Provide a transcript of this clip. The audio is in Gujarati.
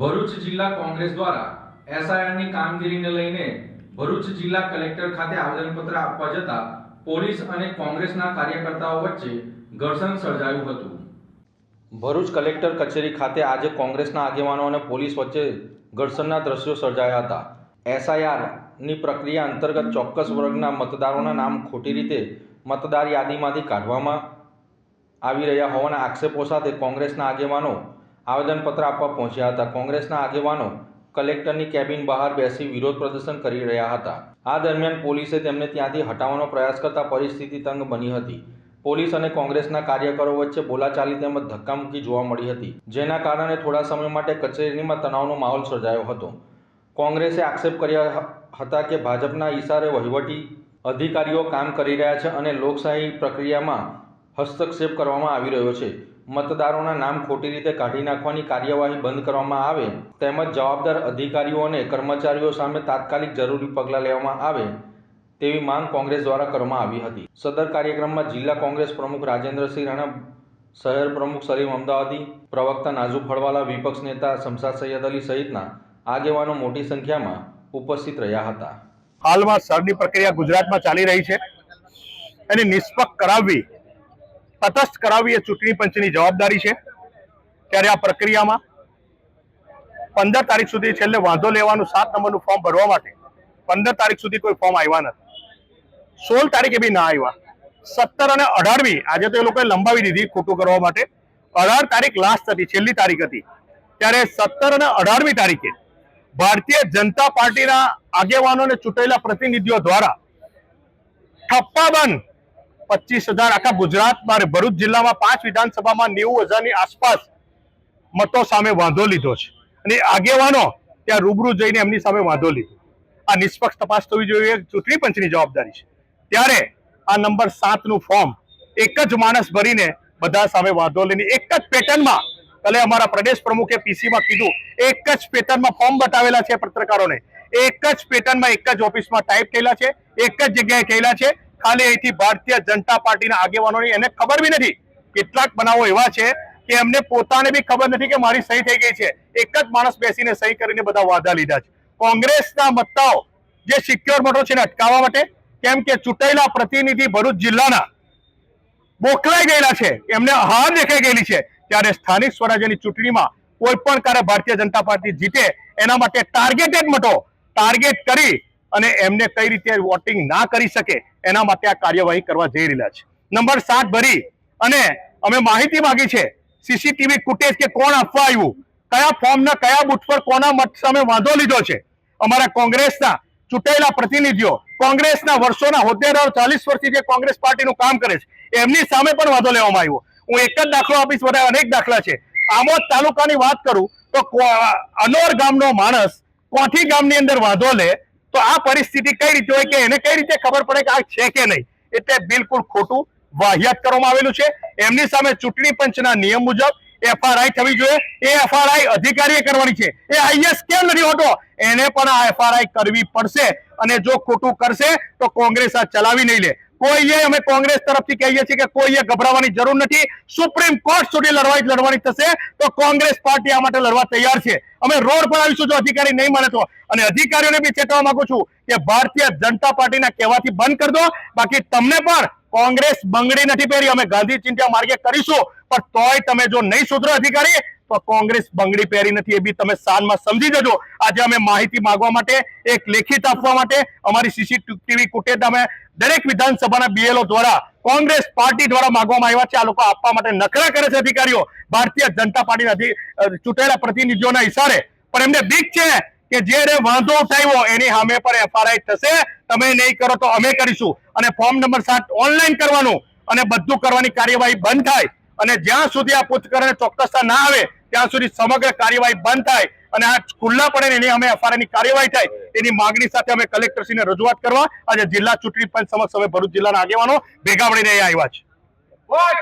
ભરૂચ જિલ્લા કોંગ્રેસ દ્વારા એસઆઈઆરની કામગીરીને લઈને ભરૂચ જિલ્લા કલેક્ટર ખાતે આવેદનપત્ર આપવા જતા પોલીસ અને કોંગ્રેસના કાર્યકર્તાઓ વચ્ચે ઘર્ષણ સર્જાયું હતું. ભરૂચ કલેક્ટર કચેરી ખાતે આજે કોંગ્રેસના આગેવાનો અને પોલીસ વચ્ચે ઘર્ષણના દ્રશ્યો સર્જાયા હતા. એસઆઈઆરની પ્રક્રિયા અંતર્ગત ચોક્કસ વર્ગના મતદારોના નામ ખોટી રીતે મતદાર યાદીમાંથી કાઢવામાં આવી રહ્યા હોવાના આક્ષેપો સાથે કોંગ્રેસના આગેવાનો આવેદનપત્ર આપવા પહોંચ્યા હતા. કોંગ્રેસના આગેવાનો કલેક્ટરની કેબિન બહાર બેસી વિરોધ પ્રદર્શન કરી રહ્યા હતા. આ દરમિયાન પોલીસે તેમને ત્યાંથી હટાવવાનો પ્રયાસ કરતા પરિસ્થિતિ તંગ બની હતી. પોલીસ અને કોંગ્રેસના કાર્યકરો વચ્ચે બોલાચાલી તેમજ ધક્કામુક્કી જોવા મળી હતી, જેના કારણે થોડા સમય માટે કચેરીમાં તણાવનો માહોલ સર્જાયો હતો. કોંગ્રેસે આક્ષેપ કર્યા હતા કે ભાજપના ઈશારે વહીવટી અધિકારીઓ કામ કરી રહ્યા છે અને લોકશાહી પ્રક્રિયામાં હસ્તક્ષેપ કરવામાં આવી રહ્યો છે. મતદારોના નામ ખોટી રીતે કાઢી નાખવાની કાર્યવાહી બંધ કરવામાં આવે, તેમજ જવાબદાર અધિકારીઓ અને કર્મચારીઓ સામે તાત્કાલિક જરૂરી પગલાં લેવામાં આવે, તેવી માંગ કોંગ્રેસ દ્વારા કરવામાં આવી હતી. સદર કાર્યક્રમમાં જિલ્લા કોંગ્રેસ પ્રમુખ રાજેન્દ્રસિંહ રાણા, શહેર પ્રમુખ સલીમ અમદાવાદી, પ્રવક્તા નાજુ ફળવાલા વિપક્ષ નેતા શમશાદ સૈયદ અલી સહિતના આગેવાનો મોટી સંખ્યામાં ઉપસ્થિત રહ્યા હતા. હાલમાં સરની પ્રક્રિયા ગુજરાતમાં ચાલી રહી છે. એની નિષ્પક્ષ કરાવવી તટસ્થ કરાવવી એ ચૂંટણી પંચની જવાબદારી છે. ત્યારે આ પ્રક્રિયામાં પંદર તારીખ સુધી છેલ્લે વાંધો લેવાનું સાત નંબરનું ફોર્મ ભરવા માટે પંદર તારીખ સુધી કોઈ ફોર્મ આવ્યા નથી. સોળ તારીખે બી ના આવ્યા. સત્તર અને અઢારમી આજે તો એ લોકોએ લંબાવી દીધી ખોટું કરવા માટે. અઢાર તારીખ લાસ્ટ હતી, છેલ્લી તારીખ હતી. ત્યારે સત્તર અને અઢારમી તારીખે ભારતીય જનતા પાર્ટીના આગેવાનોને ચૂંટાયેલા પ્રતિનિધિઓ દ્વારા ઠપ્પાબંધ પચીસ હજાર આખા ગુજરાતમાં ભરૂચ જિલ્લામાં પાંચ વિધાનસભામાં નેવું હજારની આસપાસ મતો સામે વાંધો લીધો છે. અને આગેવાનો ત્યાં રૂબરૂ જઈને એમની સામે વાંધો લીધો. આ નિષ્પક્ષ તપાસ થવી જોઈએ ચૂંટણી પંચની જવાબદારી છે. ત્યારે આ નંબર સાતનું ફોર્મ એક જ માણસ ભરીને બધા સામે વાંધો લઈને એક જ પેટર્નમાં, કાલે અમારા પ્રદેશ પ્રમુખે પીસીમાં કીધું, એક જ પેટર્નમાં ફોર્મ બતાવેલા છે પત્રકારોને. એક જ પેટર્નમાં એક જ ઓફિસમાં ટાઈપ થયેલા છે, એક જ જગ્યાએ કહેલા છે ખાલી અહીંથી ભારતીય જનતા પાર્ટીના આગેવાનોની એને ખબર બી નથી. કેટલાક બનાવો એવા છે કે એમને પોતાને બી ખબર નથી કે મારી સહી થઈ ગઈ છે. એક જ માણસ બેસીને સહી કરીને બધા વાદા લીધા છે. કોંગ્રેસના મતદાઓ જે સિક્યોર મતો છે અટકાવવા માટે, કેમ કે ચૂંટાયેલા પ્રતિનિધિ ભરૂચ જિલ્લાના મોકલાઈ ગયેલા છે. એમને હાર દેખાઈ ગયેલી છે. ત્યારે સ્થાનિક સ્વરાજ્યની ચૂંટણીમાં કોઈ પણ કાર્ય ભારતીય જનતા પાર્ટી જીતે, એના માટે ટાર્ગેટેડ મતો ટાર્ગેટ કરી અને એમને કઈ રીતે વોટિંગ ના કરી શકે એના માટે આ કાર્યવાહી કરવા જઈ રહેલા છે. નંબર સાત ભરી અને અમે માહિતી માંગી છે સીસીટીવી ફૂટેજ કે કોણ આપવા આવ્યું? કયા ફોર્મના, કયા બુથ પર કોના મત સામે વાંધો લીધો છે? અમારા કોંગ્રેસના ચૂંટાયેલા પ્રતિનિધિઓ, કોંગ્રેસના વર્ષોના હોદ્દેદારો, ચાલીસ વર્ષથી જે કોંગ્રેસ પાર્ટીનું કામ કરે છે, એમની સામે પણ વાંધો લેવામાં આવ્યો. હું એક જ દાખલો આપીશ બધા અનેક દાખલા છે. આમોદ તાલુકાની વાત કરું તો અનોર ગામનો માણસ કોઠી ગામની અંદર વાંધો લે તો આ પરિસ્થિતિ કઈ રીતે હોય કે એને કઈ રીતે ખબર પડે કે આ છે કે નહીં? એટલે બિલકુલ ખોટું વાહિયાત કરવામાં આવેલું છે. એમની સામે ચૂંટણી પંચના નિયમ મુજબ એફઆરઆઈ થવી જોઈએ. એ એફઆરઆઈ અધિકારીએ કરવાની છે. એ આઈએસ કેમ નથી હોતો? એને પણ આ એફઆરઆઈ કરવી પડશે. અને જો ખોટું કરશે, તો કોંગ્રેસ આ ચલાવી નહીં લે. કોઈએ અમે કોંગ્રેસ તરફથી કહીએ છીએ કે કોઈએ ગભરાવાની જરૂર નથી. સુપ્રીમ કોર્ટ સુધી લડવાઈ લડવાની થશે તો કોંગ્રેસ પાર્ટી આ માટે લડવા તૈયાર છે. અમે રોડ પર આવીશું જો અધિકારી નહીં મળે તો. અને અધિકારીઓને બી ચેતવા માંગુ છું કે ભારતીય જનતા પાર્ટીના કહેવાથી બંધ કરી દો. બાકી તમને પણ કોંગ્રેસ બંગડી નથી પહેરી. અમે ગાંધી ચિંતા માર્ગે કરીશું. પણ તોય તમે જો નહીં સુધરો અધિકારી, તો કોંગ્રેસ બંગડી પહેરી નથી. એ બી તમે સાનમાં સમજી જજો. આજે અમે માહિતી માંગવા માટે, એક લેખિત આપવા માટે, અમારી સીસીટીવી ફૂટેજ અમે દરેક વિધાનસભાના બીએલઓ દ્વારા, કોંગ્રેસ પાર્ટી દ્વારા માંગવામાં આવ્યા છે. આ લોકો આપવા માટે નખરા કરે છે અધિકારીઓ. ભારતીય જનતા પાર્ટીના ચૂંટાયેલા પ્રતિનિધિઓના ઇશારે પણ એમને બીક છે. કે જે વાંધો ઉઠાવ્યો એની સામે પર એફઆરઆઈ થશે. તમે નહીં કરો તો અમે કરીશું. અને ફોર્મ નંબર સાત ઓનલાઈન કરવાનું. અને બધું કરવાની કાર્યવાહી બંધ થાય. અને જ્યાં સુધી આ પૂછકરણને ચોક્કસતા ના આવે, ત્યાં સુધી સમગ્ર કાર્યવાહી બંધ થાય. અને આ ખુલ્લા પડે એની અમે એફઆરઆઈ ની કાર્યવાહી થાય. એની માગણી સાથે અમે કલેક્ટરશ્રીને રજૂઆત કરવા. આજે જિલ્લા ચૂંટણી પંચ સમક્ષ અમે ભરૂચ જિલ્લાના આગેવાનો ભેગા મળીને આવ્યા છે.